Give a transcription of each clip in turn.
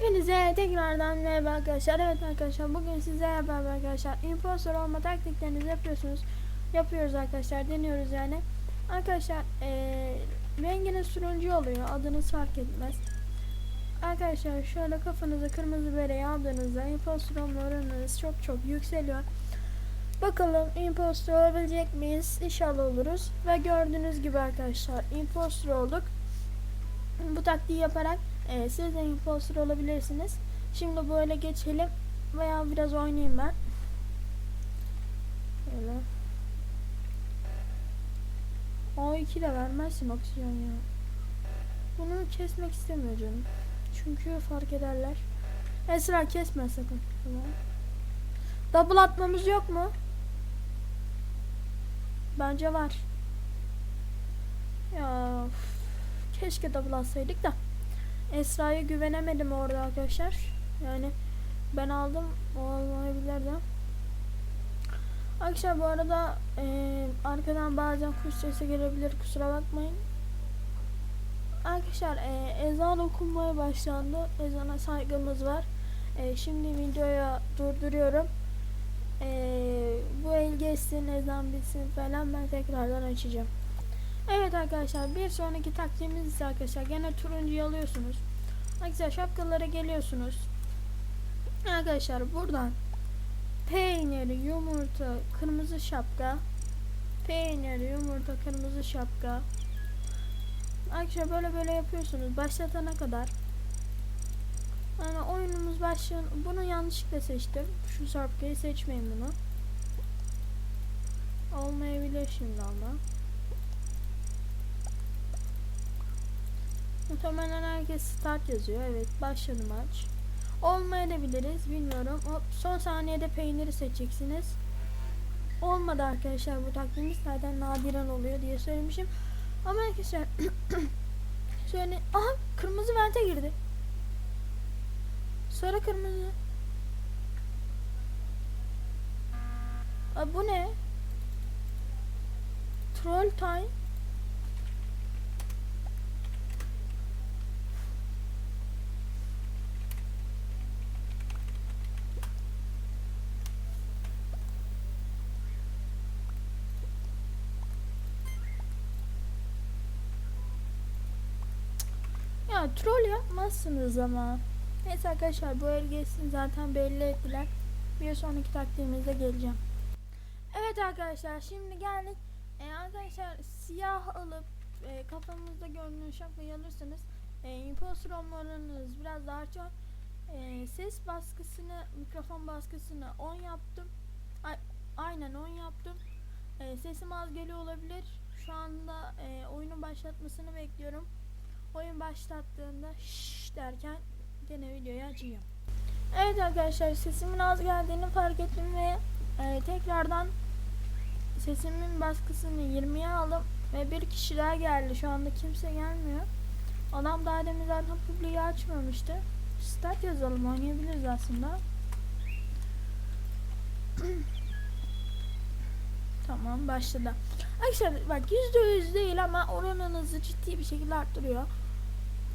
Hepinize tekrardan merhaba arkadaşlar. Evet arkadaşlar bugün sizlerle beraber arkadaşlar impostor olma taktiklerinizi yapıyorsunuz. Yapıyoruz arkadaşlar. Deniyoruz yani. Arkadaşlar eee renginiz turuncu oluyor. Adınız fark etmez. Arkadaşlar şöyle kafanızı kırmızı bereye aldığınızda impostor olma oranınız çok çok yükseliyor. Bakalım impostor olabilecek miyiz? İnşallah oluruz. Ve gördüğünüz gibi arkadaşlar impostor olduk. Bu taktiği yaparak e, siz de imposter olabilirsiniz. Şimdi böyle geçelim veya biraz oynayayım ben. Böyle. O2 de vermezsin oksijen ya. Bunu kesmek istemiyor canım. Çünkü fark ederler. Esra kesme sakın. Tamam. Double atmamız yok mu? Bence var. Ya üf, keşke double atsaydık da. Esra'ya güvenemedim orada arkadaşlar. Yani ben aldım o olmayabilirdi. Arkadaşlar bu arada eee, arkadan bazen kuş sesi gelebilir kusura bakmayın. Arkadaşlar eee, ezan okunmaya başlandı. Ezana saygımız var. Eee, şimdi videoyu durduruyorum. Eee, bu el geçsin ezan bitsin falan ben tekrardan açacağım. Evet arkadaşlar bir sonraki taktiğimiz ise arkadaşlar gene turuncuyu alıyorsunuz. Arkadaşlar şapkalara geliyorsunuz. Arkadaşlar buradan peynir, yumurta, kırmızı şapka peynir, yumurta, kırmızı şapka Arkadaşlar böyle böyle yapıyorsunuz başlatana kadar. Yani oyunumuz başlıyor. Bunu yanlışlıkla seçtim. Şu şapkayı seçmeyin bunu. Olmayabilir şimdi ama. Muhtemelen herkes start yazıyor. Evet başladı maç. Olmayabiliriz bilmiyorum. Hop, son saniyede peyniri seçeceksiniz. Olmadı arkadaşlar bu taktiğimiz zaten nadiren oluyor diye söylemişim. Ama arkadaşlar şöyle aha kırmızı vente girdi. Sarı kırmızı. Aa, bu ne? Troll time. Ya troll yapmazsınız ama. Neyse arkadaşlar bu el geçsin zaten belli ettiler. Bir sonraki taktiğimizde geleceğim. Evet arkadaşlar şimdi geldik. Ee, arkadaşlar siyah alıp e, kafamızda görünen şapkayı alırsanız e, imposter olmalarınız biraz daha çok. E, ses baskısını, mikrofon baskısını 10 yaptım. Ay, aynen 10 yaptım. E, sesim az geliyor olabilir. Şu anda e, oyunun başlatmasını bekliyorum. Oyun başlattığında şşş derken gene videoyu açacağım. Evet arkadaşlar sesimin az geldiğini fark ettim ve e, tekrardan sesimin baskısını 20'ye aldım ve bir kişi daha geldi. Şu anda kimse gelmiyor. Adam daha demin zaten publiği açmamıştı. Start yazalım oynayabiliriz aslında. tamam başladı. Arkadaşlar bak %100 değil ama oranınızı ciddi bir şekilde arttırıyor.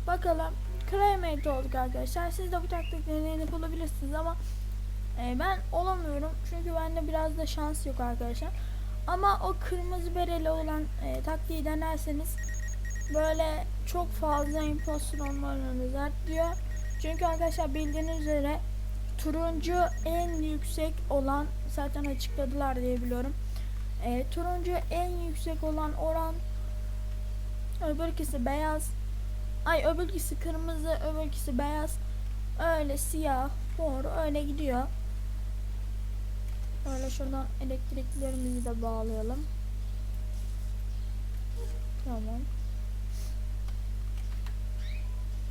Bakalım. Cremate olduk arkadaşlar. Siz de bu taktikleri yenip olabilirsiniz ama e, ben olamıyorum. Çünkü bende biraz da şans yok arkadaşlar. Ama o kırmızı bereli olan e, taktiği denerseniz böyle çok fazla impostor olma oranınız artıyor. Çünkü arkadaşlar bildiğiniz üzere turuncu en yüksek olan zaten açıkladılar diye biliyorum. E, turuncu en yüksek olan oran öbürkisi beyaz. Ay öbürkisi kırmızı öbürkisi beyaz. Öyle siyah mor öyle gidiyor. Öyle şuradan elektriklerimizi de bağlayalım. Tamam.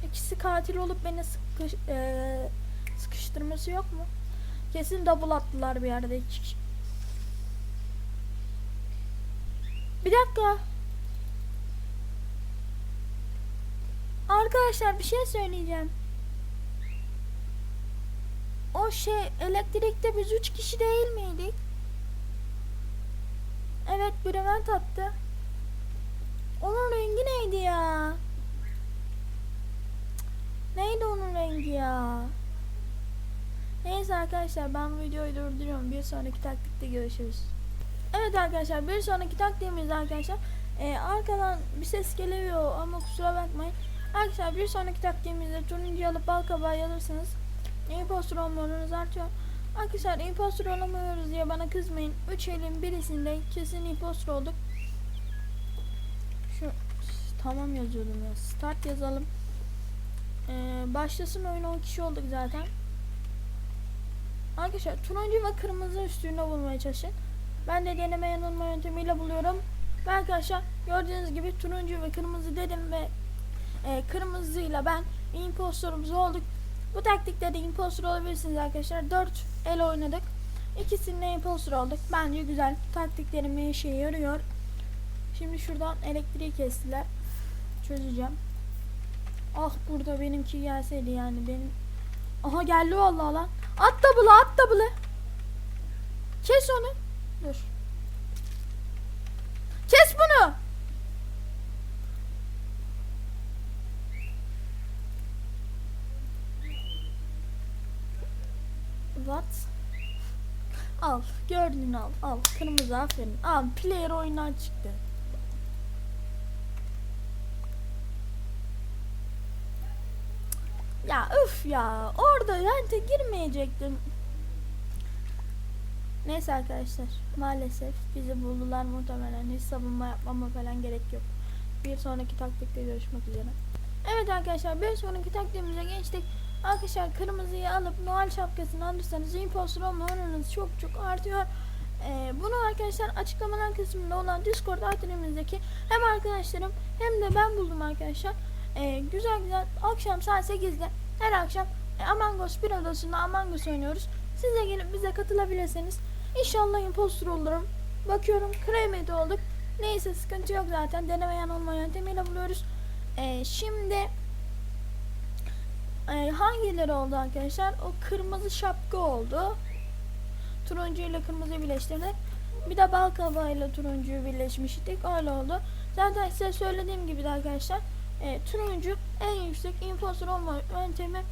İkisi katil olup beni sıkış, eee, sıkıştırması yok mu? Kesin double attılar bir yerde. İki bir dakika Arkadaşlar bir şey söyleyeceğim. O şey elektrikte biz üç kişi değil miydik? Evet Brevent attı. Onun rengi neydi ya? Neydi onun rengi ya? Neyse arkadaşlar ben videoyu durduruyorum. Bir sonraki taktikte görüşürüz. Evet arkadaşlar bir sonraki taktiğimiz arkadaşlar e, arkadan bir ses geliyor ama kusura bakmayın. Arkadaşlar bir sonraki taktiğimizde turuncu alıp bal kabağı alırsanız impostor olmanız artıyor. Arkadaşlar impostor olamıyoruz diye bana kızmayın. 3 elin birisinde kesin impostor olduk. Şu tamam yazıyordum ya. Start yazalım. Ee, başlasın oyun 10 kişi olduk zaten. Arkadaşlar turuncu ve kırmızı üstünde bulmaya çalışın. Ben de deneme yanılma yöntemiyle buluyorum. Ve arkadaşlar gördüğünüz gibi turuncu ve kırmızı dedim ve e, kırmızıyla ben impostorumuz olduk. Bu taktikte de impostor olabilirsiniz arkadaşlar. 4 el oynadık. İkisinde impostor olduk. Bence güzel. Taktiklerim işe yarıyor. Şimdi şuradan elektriği kestiler. Çözeceğim. Ah burada benimki gelseydi yani benim. Aha geldi vallahi lan. At double'ı at double'ı. Kes onu. Dur. Kes bunu. What? Al. Gördün al. Al. Kırmızı aferin. Al. Player oyundan çıktı. Ya üf ya. Orada rente girmeyecektim. Neyse arkadaşlar. Maalesef bizi buldular muhtemelen. Hiç savunma yapmama falan gerek yok. Bir sonraki taktikte görüşmek üzere. Evet arkadaşlar bir sonraki taktiğimize geçtik. Arkadaşlar kırmızıyı alıp Noel şapkasını alırsanız impostor olma oranınız çok çok artıyor. Ee, bunu arkadaşlar açıklamalar kısmında olan Discord adresimizdeki hem arkadaşlarım hem de ben buldum arkadaşlar. Ee, güzel güzel akşam saat 8'de her akşam e, Among Us bir odasında Among Us oynuyoruz. Siz de gelip bize katılabilirsiniz. İnşallah impostor olurum. Bakıyorum kremedi olduk. Neyse sıkıntı yok zaten. Deneme yanılma yöntemiyle buluyoruz. Ee, şimdi e, hangileri oldu arkadaşlar? O kırmızı şapka oldu. Turuncu ile kırmızı birleştirdik. Bir de bal kabağıyla turuncuyu birleşmiştik. Öyle oldu. Zaten size söylediğim gibi de arkadaşlar e, turuncu en yüksek impostor olma yöntemi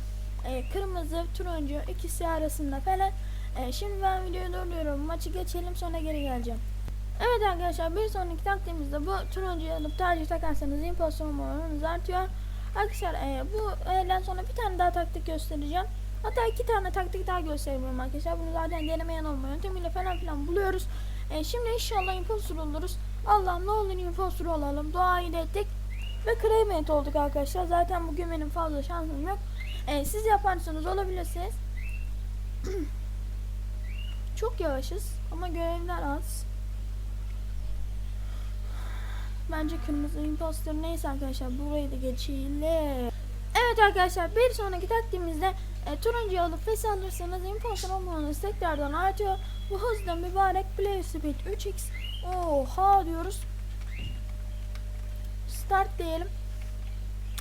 e, kırmızı turuncu ikisi arasında falan. E, şimdi ben videoyu durduruyorum. Maçı geçelim sonra geri geleceğim. Evet arkadaşlar bir sonraki taktiğimizde bu turuncuyu alıp tercih takarsanız olma oranınız artıyor. Arkadaşlar e, bu elden sonra bir tane daha taktik göstereceğim. Hatta iki tane taktik daha göstereyim arkadaşlar. Bunu zaten deneme yanılma yöntemiyle falan filan buluyoruz. E, şimdi inşallah impostor oluruz. Allah'ım ne olur impostor olalım. Duayı da ettik. Ve cremate olduk arkadaşlar. Zaten bugün benim fazla şansım yok. E, siz yaparsanız olabilirsiniz. Çok yavaşız ama görevler az. Bence kırmızı imposter neyse arkadaşlar burayı da geçelim. Evet arkadaşlar bir sonraki taktiğimizde e, turuncuyu alıp fes alırsanız imposter olmanız tekrardan artıyor. Bu hızda mübarek play speed 3x. Oha diyoruz. Start diyelim.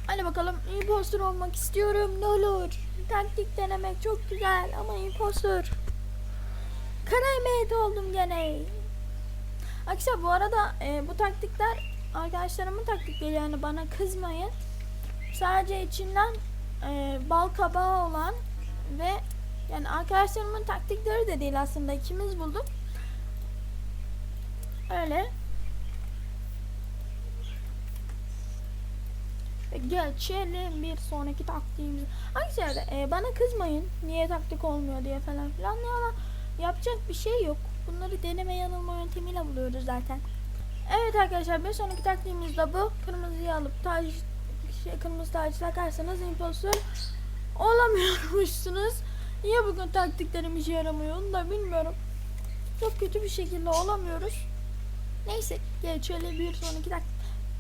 Hadi bakalım imposter olmak istiyorum ne olur. Taktik denemek çok güzel ama imposter. Karamet oldum gene. Arkadaşlar bu arada e, bu taktikler arkadaşlarımın taktikleri yani bana kızmayın. Sadece içinden e, bal kabağı olan ve yani arkadaşlarımın taktikleri de değil aslında ikimiz bulduk. Öyle. Geçelim bir sonraki taktiğimiz. Arkadaşlar e, bana kızmayın niye taktik olmuyor diye falan filan ya ama yapacak bir şey yok. Bunları deneme yanılma yöntemiyle buluyoruz zaten. Evet arkadaşlar bir sonraki taktiğimiz de bu. Kırmızıyı alıp tac şey, kırmızı tacı takarsanız impostor olamıyormuşsunuz. Niye bugün taktiklerim işe yaramıyor onu da bilmiyorum. Çok kötü bir şekilde olamıyoruz. Neyse geçelim bir sonraki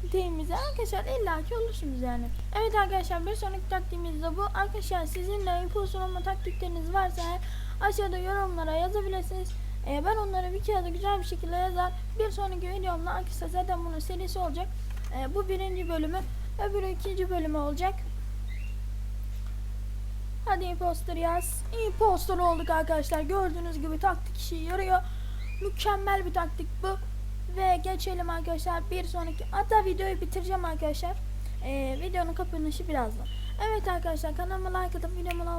taktiğimize. Arkadaşlar illaki olursunuz yani. Evet arkadaşlar bir sonraki taktiğimiz de bu. Arkadaşlar sizin de impostor olma taktikleriniz varsa aşağıda yorumlara yazabilirsiniz. Ee, ben onları bir kağıda güzel bir şekilde yazar. Bir sonraki videomda arkadaşlar zaten bunun serisi olacak. Ee, bu birinci bölümü. Öbürü ikinci bölümü olacak. Hadi imposter yaz. Imposter olduk arkadaşlar. Gördüğünüz gibi taktik işe yarıyor. Mükemmel bir taktik bu. Ve geçelim arkadaşlar bir sonraki. Hatta videoyu bitireceğim arkadaşlar. Ee, videonun kapanışı birazdan. Evet arkadaşlar kanalıma like atıp videomu